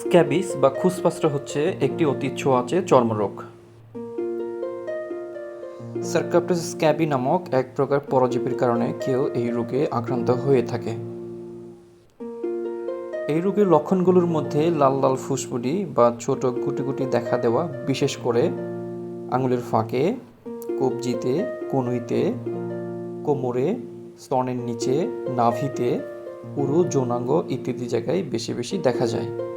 Scabies বা খুসপাসরা হচ্ছে একটি অতি ছোঁয়াচে চর্মরোগ। সার্কাপ্টাস স্ক্যাবি নামক এক প্রকার পরজীবীর কারণে কেউ এই রোগে আক্রান্ত হয়ে থাকে। এই রোগের লক্ষণগুলোর মধ্যে লাল লাল ফুসফুডি বা ছোট গুটি গুটি দেখা দেওয়া বিশেষ করে আঙুলের ফাঁকে, কবজিতে, কনুইতে, কোমরে, স্তনের নিচে, নাভিতে পুরো যৌনাঙ্গ ইত্যাদি জায়গায় বেশি বেশি দেখা যায়।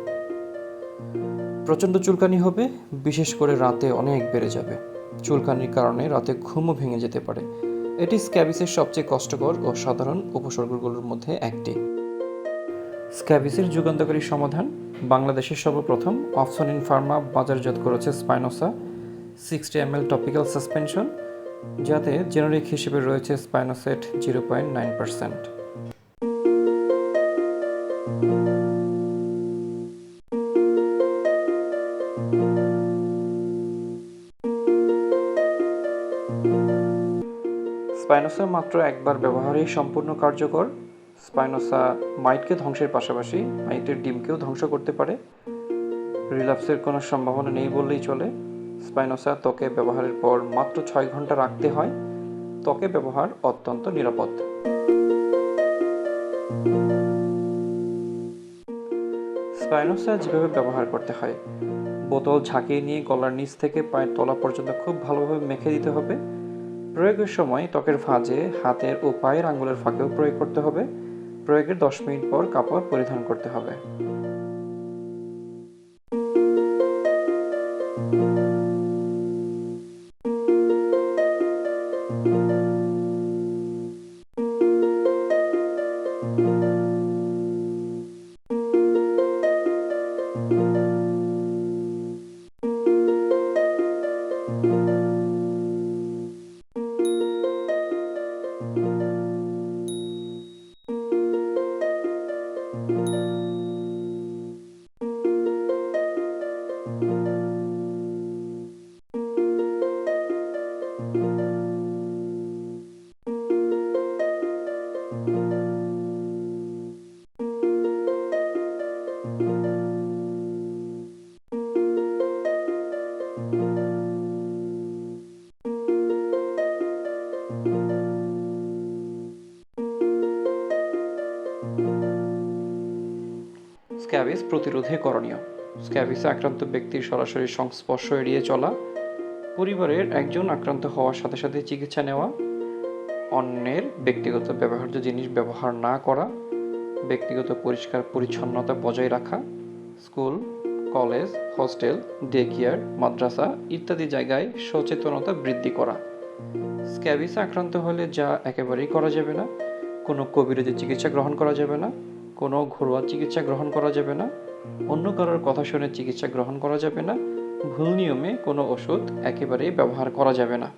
প্রচণ্ড চুলকানি হবে, বিশেষ করে রাতে অনেক বেড়ে যাবে। চুলকানির কারণে রাতে ঘুমও ভেঙে যেতে পারে। এটি স্ক্যাবিসের সবচেয়ে কষ্টকর ও সাধারণ উপসর্গগুলোর মধ্যে একটি। স্ক্যাবিসের যুগান্তকারী সমাধান, বাংলাদেশের সর্বপ্রথম অফসনিন ফার্মা বাজারজাত করেছে স্পাইনোসা, sixty M L topical suspension, যাতে জেনারিক হিসেবে রয়েছে স্পাইনোসেট জিরো পয়েন্ট নাইন পার্সেন্ট। স্পাইনোসা মাত্র একবার ব্যবহারেই সম্পূর্ণ কার্যকর। স্পাইনোসা মাইটকে ধ্বংসের পাশাপাশি মাইটের ডিমকেও ধ্বংস করতে পারে। রিলাপসের কোনো সম্ভাবনা নেই বললেই চলে। স্পাইনোসা ত্বকে ব্যবহারের পর মাত্র ছয় ঘণ্টা রাখতে হয়। ত্বকে ব্যবহার অত্যন্ত নিরাপদ। স্পাইনোসা যেভাবে ব্যবহার করতে হয়, বোতল ঝাঁকিয়ে নিয়ে গলার নিচ থেকে পায়ের তলা পর্যন্ত খুব ভালোভাবে মেখে দিতে হবে। প্রয়োগের সময় ত্বকের ভাঁজে হাতের ও পায়ের আঙুলের ফাঁকেও প্রয়োগ করতে হবে। প্রয়োগের দশ মিনিট পর কাপড় পরিধান করতে হবে। Música স্ক্যাবিস প্রতিরোধে করণীয়। স্ক্যাবিসে আক্রান্ত ব্যক্তির সরাসরি সংস্পর্শ এড়িয়ে চলা, পরিবারের একজন আক্রান্ত হওয়ার সাথে সাথে চিকিৎসা নেওয়া, অন্যের ব্যক্তিগত ব্যবহার্য জিনিস ব্যবহার না করা, ব্যক্তিগত পরিষ্কার পরিচ্ছন্নতা বজায় রাখা, school, college, hostel day care মাদ্রাসা ইত্যাদি জায়গায় সচেতনতা বৃদ্ধি করা। স্ক্যাবিসে আক্রান্ত হলে যা একেবারেই করা যাবে না, কোনো কবিরাজি চিকিৎসা গ্রহণ করা যাবে না কোনো ঘরোয়া চিকিৎসা গ্রহণ করা যাবে না, অন্য কারোর কথা শুনে চিকিৎসা গ্রহণ করা যাবে না, ভুল নিয়মে কোনো ওষুধ একেবারেই ব্যবহার করা যাবে না।